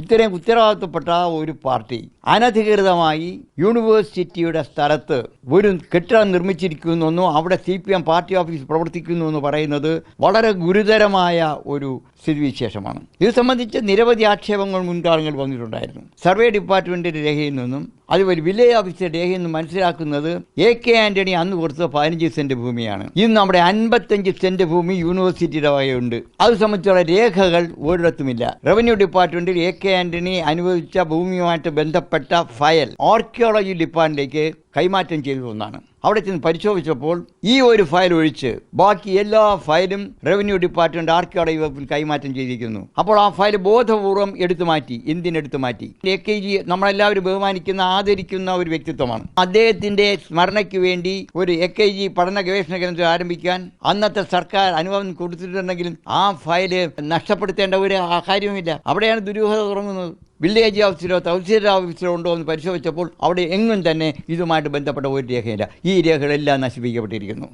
ഇത്രയും ഉത്തരവാദിത്തപ്പെട്ട ഒരു പാർട്ടി അനധികൃതമായി യൂണിവേഴ്സിറ്റിയുടെ സ്ഥലത്ത് ഒരു കെട്ടിടം നിർമ്മിച്ചിരിക്കുന്നു അവിടെ C P M party office പ്രവർത്തിക്കുന്നു എന്ന് പറയുന്നത് വളരെ ഗുരുതരമായ ഒരു സ്ഥിതിവിശേഷമാണ്. ഇത് സംബന്ധിച്ച് നിരവധി ആക്ഷേപങ്ങൾ മുൻകാലങ്ങളിൽ വന്നിട്ടുണ്ടായിരുന്നു. സർവേ ഡിപ്പാർട്ട്മെന്റിന്റെ രേഖയിൽ നിന്നും അതുപോലെ വില്ലേജ് വിലയാപിച്ച രേഖ എന്ന് മനസ്സിലാക്കുന്നത് എ കെ ആന്റണി അന്ന് കൊടുത്ത പതിനഞ്ച് സെന്റ് ഭൂമിയാണ്. ഇന്ന് നമ്മുടെ അൻപത്തഞ്ച് സെന്റ് ഭൂമി യൂണിവേഴ്സിറ്റിയുടെ വകയുണ്ട്. അത് സംബന്ധിച്ചുള്ള രേഖകൾ ഒരിടത്തുമില്ല. റവന്യൂ ഡിപ്പാർട്ട്മെന്റിൽ എ കെ ആന്റണി അനുവദിച്ച ഭൂമിയുമായിട്ട് ബന്ധപ്പെട്ട ഫയൽ ആർക്കിയോളജി ഡിപ്പാർട്ട്മെന്റിലേക്ക് കൈമാറ്റം ചെയ്തു ഒന്നാണ്. അവിടെ ചെന്ന് പരിശോധിച്ചപ്പോൾ ഈ ഒരു ഫയൽ ഒഴിച്ച് ബാക്കി എല്ലാ ഫയലും റവന്യൂ ഡിപ്പാർട്ട്മെന്റ് ആർക്കിയോളജി വകുപ്പിൽ കൈമാറ്റം ചെയ്തിരിക്കുന്നു. അപ്പോൾ ആ ഫയൽ ബോധപൂർവം എടുത്തു മാറ്റി എന്തിനെടുത്തു മാറ്റി? എ കെ ജി നമ്മളെല്ലാവരും ബഹുമാനിക്കുന്ന ആദരിക്കുന്ന ഒരു വ്യക്തിത്വമാണ്. അദ്ദേഹത്തിന്റെ സ്മരണയ്ക്ക് വേണ്ടി ഒരു എ കെ ജി പഠന ഗവേഷണ കേന്ദ്രം ആരംഭിക്കാൻ അന്നത്തെ സർക്കാർ അനുഭവം കൊടുത്തിട്ടുണ്ടെങ്കിലും ആ ഫയൽ നഷ്ടപ്പെടുത്തേണ്ട ഒരു കാര്യവുമില്ല. അവിടെയാണ് ദുരൂഹത തുടങ്ങുന്നത് വില്ലേജ് ഓഫീസിലോ തഹസീൽ ഓഫീസിലോ ഉണ്ടോ എന്ന് പരിശോധിച്ചപ്പോൾ അവിടെ എങ്ങും തന്നെ ഇതുമായിട്ട് ബന്ധപ്പെട്ട ഒരു രേഖയില്ല. ഈ രേഖകളെല്ലാം നശിപ്പിക്കപ്പെട്ടിരിക്കുന്നു.